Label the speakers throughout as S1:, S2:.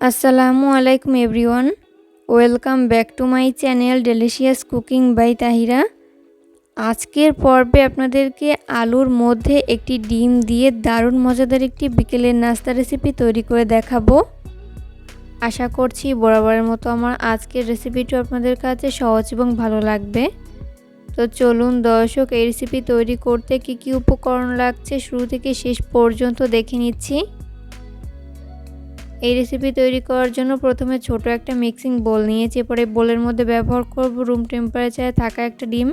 S1: আসসালামু আলাইকুম everyone. Welcome back to my channel delicious cooking by Tahira. আজকের পর্বে আপনাদেরকে আলুর মধ্যে একটি ডিম দিয়ে দারুণ মজাদার একটি বিকেলের নাস্তা রেসিপি তৈরি করে দেখাবো। আশা করছি বরাবরের মতো আমার আজকের রেসিপিটি আপনাদের কাছে সহজ এবং ভালো লাগবে। তো চলুন দর্শক, এই রেসিপি তৈরি করতে কি কি উপকরণ লাগছে শুরু থেকে শেষ পর্যন্ত দেখে নিচ্ছি। এই রেসিপি তৈরি করার জন্য প্রথমে ছোট একটা মিক্সিং বোল নিয়েছি। পরে বোলের মধ্যে ব্যবহার করব রুম টেম্পারেচারে থাকা একটা ডিম।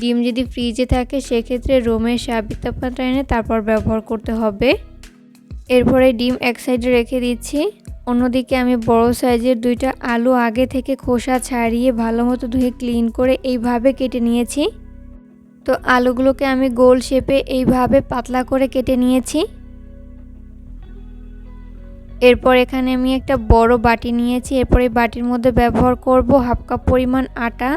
S1: ডিম যদি ফ্রিজে থাকে, সেক্ষেত্রে রুমের স্বাভাবিক তাপমাত্রা এনে তারপর ব্যবহার করতে হবে। এরপরে ডিম এক সাইডে রেখে দিচ্ছি। অন্যদিকে আমি বড় সাইজের দুইটা আলু আগে থেকে খোসা ছাড়িয়ে ভালো মতো ধুয়ে ক্লিন করে এইভাবে কেটে নিয়েছি। তো আলুগুলোকে আমি গোল শেপে এইভাবে পাতলা করে কেটে নিয়েছি। এরপর এখানে আমি একটা বড় বাটি নিয়েছি। এরপর এই বাটির মধ্যে ব্যবহার করব হাফ কাপ পরিমাণ আটা।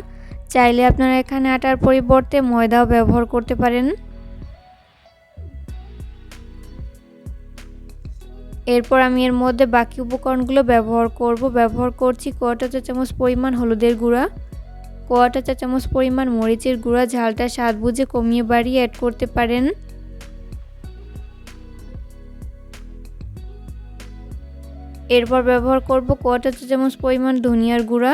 S1: চাইলে আপনারা এখানে আটার পরিবর্তে ময়দাও ব্যবহার করতে পারেন। এরপর আমি এর মধ্যে বাকি উপকরণগুলো ব্যবহার করব। ব্যবহার করছি কোয়াটা চা চামচ পরিমাণ হলুদের গুঁড়া কোয়াটা চা চামচ পরিমাণ মরিচের গুঁড়া, ঝালটা স্বাদ বুঝে কমিয়ে বাড়িয়ে অ্যাড করতে পারেন। এরপর ব্যবহার করব কোয়াটা চা চামচ পরিমাণ ধনিয়ার গুঁড়া।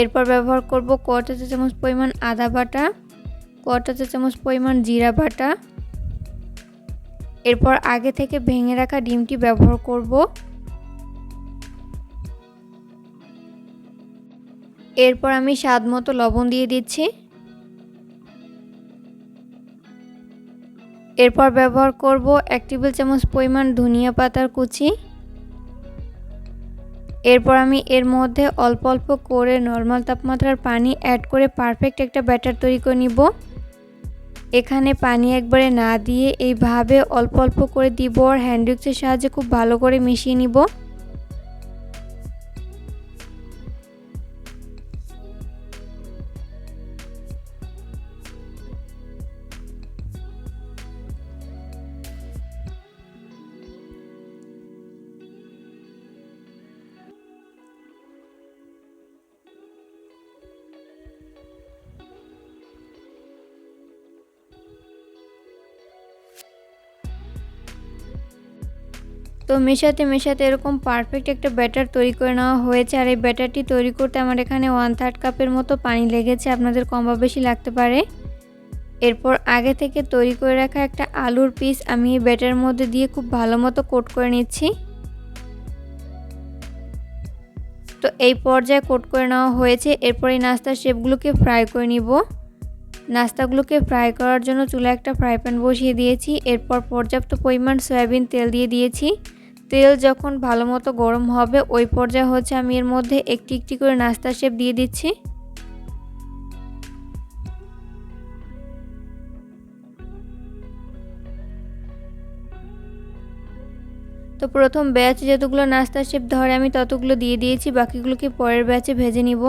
S1: এরপর ব্যবহার করব কোয়াটা চা চামচ পরিমাণ আদা বাটা কোয়াটা চা চামচ পরিমাণ জিরা বাটা। এরপর আগে থেকে ভেঙে রাখা ডিমটি ব্যবহার করব। এরপর আমি স্বাদ মতো লবণ দিয়ে দিচ্ছি। এরপর ব্যবহার করব এক টেবিল চামচ পরিমাণ ধনিয়া পাতার কুচি। এরপর আমি এর মধ্যে অল্প অল্প করে নর্মাল তাপমাত্রার পানি অ্যাড করে পারফেক্ট একটা ব্যাটার তৈরি করে নিব। এখানে পানি একবারে না দিয়ে এইভাবে অল্প অল্প করে দিব আর হ্যান্ড সাহায্যে খুব ভালো করে মিশিয়ে নিব। তো মেশাতে মেশাতে এরকম পারফেক্ট একটা ব্যাটার তৈরি করে নেওয়া হয়েছে। আর এই ব্যাটারটি তৈরি করতে আমার এখানে ওয়ান থার্ড কাপের মতো পানি লেগেছে। আপনাদের কম বা বেশি লাগতে পারে। এরপর আগে থেকে তৈরি করে রাখা একটা আলুর পিস আমি এই ব্যাটারের মধ্যে দিয়ে খুব ভালো মতো কোট করে নিচ্ছি। তো এই পর্যায়ে কোট করে নেওয়া হয়েছে। এরপর এই নাস্তার শেপগুলোকে ফ্রাই করে নিব। নাস্তাগুলোকে ফ্রাই করার জন্য চুলা একটা ফ্রাই প্যান বসিয়ে দিয়েছি। এরপর পর্যাপ্ত পরিমাণ সয়াবিন তেল দিয়ে দিয়েছি। তেল যখন ভালো মতো গরম হবে, ওই পর্যায়ে হচ্ছে আমি এর মধ্যে একটি একটি করে নাস্তা শেপ দিয়ে দিচ্ছি। তো প্রথম ব্যাচ যতগুলো নাস্তা শেপ ধরে আমি ততগুলো দিয়ে দিয়েছি, বাকিগুলোকে পরের ব্যাচে ভেজে নিব।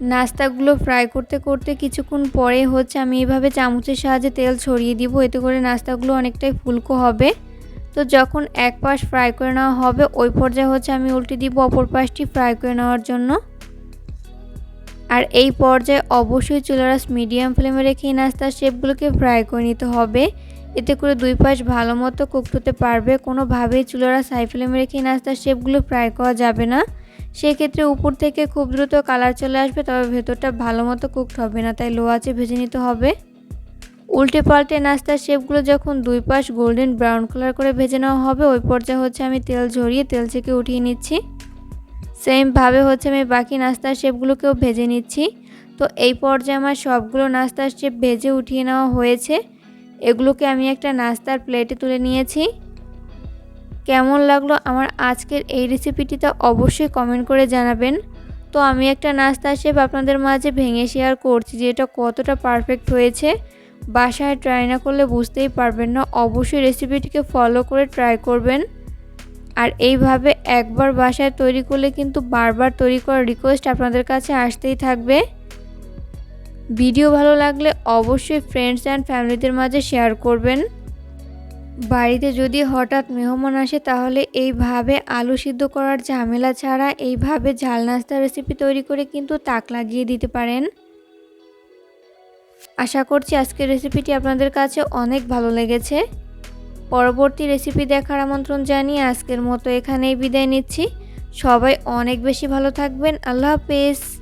S1: নাস্তাগুলো ফ্রাই করতে করতে কিছুক্ষণ পরে হচ্ছে আমি এভাবে চামচের সাহায্যে তেল ছড়িয়ে দিব, এতে করে নাস্তাগুলো অনেকটাই ফুলকো হবে। তো যখন এক পাশ ফ্রাই করে নেওয়া হবে, ওই পর্যায়ে হচ্ছে আমি উল্টে দিব অপর পাশটি ফ্রাই করে নেওয়ার জন্য। আর এই পর্যায়ে অবশ্যই চুলারাস মিডিয়াম ফ্লেমে রেখে এই নাস্তার শেপগুলোকে ফ্রাই করে নিতে হবে। এতে করে দুই পাশ ভালো মতো কুকড হতে পারবে। কোনোভাবেই চুলারাস হাই ফ্লেমে রেখে নাস্তার শেপগুলো ফ্রাই করা যাবে না। সেক্ষেত্রে উপর থেকে খুব দ্রুত কালার চলে আসবে, তবে ভেতরটা ভালো মতো কুকড হবে না, তাই লো আছে ভেজে নিতে হবে। উল্টে পাল্টে নাস্তার শেপগুলো যখন দুই পাশ গোল্ডেন ব্রাউন কালার করে ভেজে নেওয়া হবে, ওই পর্যায়ে হচ্ছে আমি তেল ঝরিয়ে তেল থেকে উঠিয়ে নিচ্ছি। সেমভাবে হচ্ছে আমি বাকি নাস্তার শেপগুলোকেও ভেজে নিচ্ছি। তো এই পর্যায়ে আমার সবগুলো নাস্তার শেপ ভেজে উঠিয়ে নেওয়া হয়েছে। এগুলোকে আমি একটা নাস্তার প্লেটে তুলে নিয়েছি। কেমন লাগল আমার আজকের এই রেসিপিটিতে অবশ্যই কমেন্ট করে জানাবেন। তো আমি একটা নাস্তা শেপ আপনাদের মাঝে ভেঙে শেয়ার করছি যে এটা কতটা পারফেক্ট হয়েছে। বাসায় ট্রাই না করলে বুঝতেই পারবেন না। অবশ্যই রেসিপিটিকে ফলো করে ট্রাই করবেন। আর এইভাবে একবার বাসায় তৈরি করলে কিন্তু বারবার তৈরি করার রিকোয়েস্ট আপনাদের কাছে আসতেই থাকবে। ভিডিও ভালো লাগলে অবশ্যই ফ্রেন্ডস অ্যান্ড ফ্যামিলিদের মাঝে শেয়ার করবেন। বাড়িতে যদি হঠাৎ মেহমান আসে, তাহলে এইভাবে আলু সিদ্ধ করার ঝামেলা ছাড়া এইভাবে ঝাল নাস্তা রেসিপি তৈরি করে কিন্তু তাক লাগিয়ে দিতে পারেন। আশা করছি আজকের রেসিপিটি আপনাদের কাছে অনেক ভালো লেগেছে। পরবর্তী রেসিপি দেখার আমন্ত্রণ জানিয়ে আজকের মতো এখানেই বিদায় নিচ্ছি। সবাই অনেক বেশি ভালো থাকবেন। আল্লাহ হাফেজ।